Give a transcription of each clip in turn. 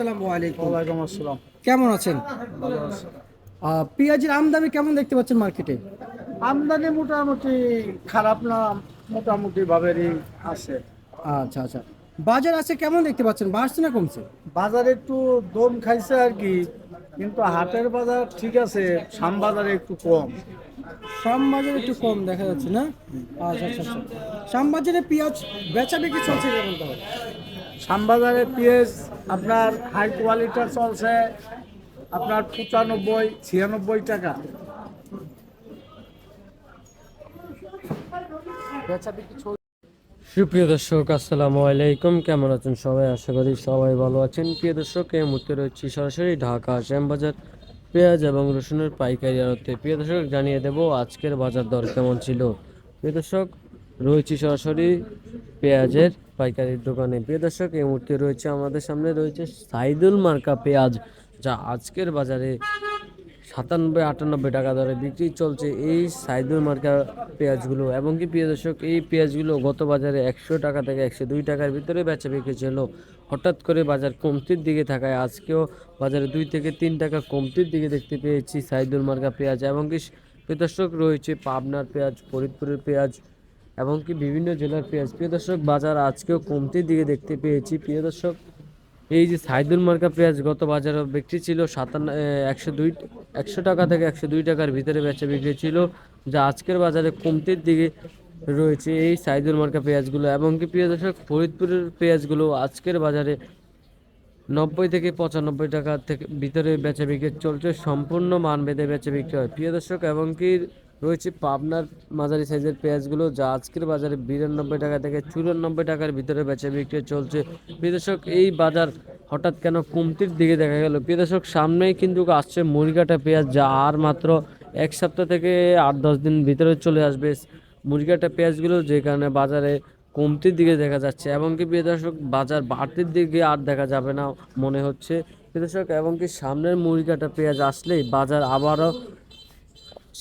আসসালামু আলাইকুম। ওয়ালাইকুম আসসালাম। কেমন আছেন? ভালো আছি পেঁয়াজের আমদানি কেমন দেখতে পাচ্ছেন মার্কেটে? আমদানি মোটামুটি খারাপ না মোটামুটি ভাবেরই আছে। আচ্ছা আচ্ছা। বাজার আছে কেমন দেখতে পাচ্ছেন? বাড়ছে না কমছে? বাজার একটু দম খাইছে আর কি কিন্তু হাটের বাজার ঠিক আছে শাম বাজারে একটু কম। শাম বাজারে একটু কম দেখা যাচ্ছে না? আচ্ছা আচ্ছা আচ্ছা। শাম বাজারে পেঁয়াজ বেচা বিক্রি চলছে কেমন তাহলে? শাম বাজারে পেঁয়াজ আপনার হাই কোয়ালিটির চলছে, আপনার পঁচানব্বই, ছিয়ানব্বই টাকা। সুপ্রিয় দর্শক, আসসালামু আলাইকুম। কেমন আছেন সবাই? আশা করি সবাই ভালো আছেন। প্রিয় দর্শক, এই মুহূর্তে রয়েছি সরাসরি ঢাকা শ্যামবাজার পেঁয়াজ এবং রসুনের পাইকারি আড়তে। প্রিয় দর্শক, জানিয়ে দেব আজকের বাজার দর কেমন ছিল। প্রিয় দর্শক রয়েছি সরাসরি পেঁয়াজের পাইকারির দোকানে। প্রিয় দর্শক, এই মুহূর্তে রয়েছে আমাদের সামনে রয়েছে সাইদুল মার্কা পেঁয়াজ, যা আজকের বাজারে সাতানব্বই, আটানব্বই টাকা দরে বিক্রি চলছে এই সাইদুল মার্কা পেঁয়াজগুলো। এবং কি প্রিয় দর্শক, এই পেঁয়াজগুলো গত বাজারে একশো টাকা থেকে একশো দুই টাকার ভিতরে বেচা বিক্রি ছিল। হঠাৎ করে বাজার কমতির দিকে থাকায় আজকেও বাজারে দুই থেকে তিন টাকা কমতির দিকে দেখতে পেয়েছি সাইদুল মার্কা পেঁয়াজ। এবং কি প্রিয় দর্শক, রয়েছে পাবনার পেঁয়াজ, ফরিদপুরের পেঁয়াজ এবং কি বিভিন্ন জেলার পেঁয়াজ প্রিয় দর্শক, বাজার আজকেও কমতির দিকে দেখতে পেয়েছি। প্রিয় দর্শক, এই যে সাইদুল মার্কা পেঁয়াজ, গত বাজারে বিক্রি ছিল সাতান্ন একশো দুই, একশো টাকা থেকে একশো দুই টাকার ভিতরে বেচা বিক্রি ছিল, যা আজকের বাজারে কমতির দিকে রয়েছে এই সাইদুল মার্কা পেঁয়াজগুলো। এবং কি প্রিয় দর্শক, ফরিদপুরের পেঁয়াজগুলো আজকের বাজারে নব্বই থেকে পঁচানব্বই টাকা থেকে ভিতরে বেচা বিক্রি চলছে, সম্পূর্ণ মান বেঁধে বেচা বিক্রি হয়। প্রিয় দর্শক এবং কি রয়েছে পাবনার মাঝারি সাইজের পেঁয়াজগুলো, যা আজকের বাজারে বিরানব্বই টাকা থেকে চুরানব্বই টাকার ভিতরে বেচা বিক্রি চলছে। প্রিয় দর্শক, এই বাজার হঠাৎ কেন কমতির দিকে দেখা গেল? প্রিয় দর্শক, সামনেই কিন্তু আসছে মুরগাটা পেঁয়াজ, যা আর মাত্র এক সপ্তাহ থেকে আট দশ দিন ভিতরে চলে আসবে। মুরগাটা পেঁয়াজগুলো যে কারণে বাজারে কমতির দিকে দেখা যাচ্ছে এবং কি প্রিয় বাজার বাড়তির দিকে আর দেখা যাবে না মনে হচ্ছে। প্রিয় দর্শক এবং কি সামনের মুরগাটা পেঁয়াজ আসলেই বাজার আবারও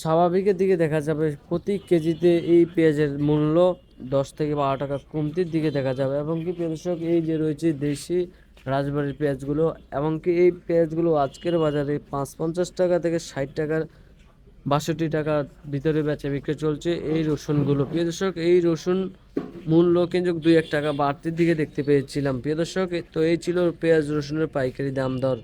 স্বাভাবিকের দিকে দেখা যাবে প্রতি কেজিতে এই পেঁয়াজের মূল্য দশ থেকে বারো টাকা কমতির দিকে দেখা যাবে। এবং কি দর্শক, এই যে রয়েছে দেশি রাজবাড়ির পেঁয়াজগুলো এবং কি এই পেঁয়াজগুলো আজকের বাজারে পাঁচ পঞ্চাশ টাকা থেকে ষাট টাকার বাষট্টি টাকার ভিতরে বেচা বিক্রি চলছে এই রসুনগুলো। প্রিয় দর্শক, এই রসুন মূল্য কিন্তু দুই এক টাকা বাড়তির দিকে দেখতে পেয়েছিলাম। প্রিয় দর্শক, তো এই ছিল পেঁয়াজ রসুনের পাইকারি দাম দর।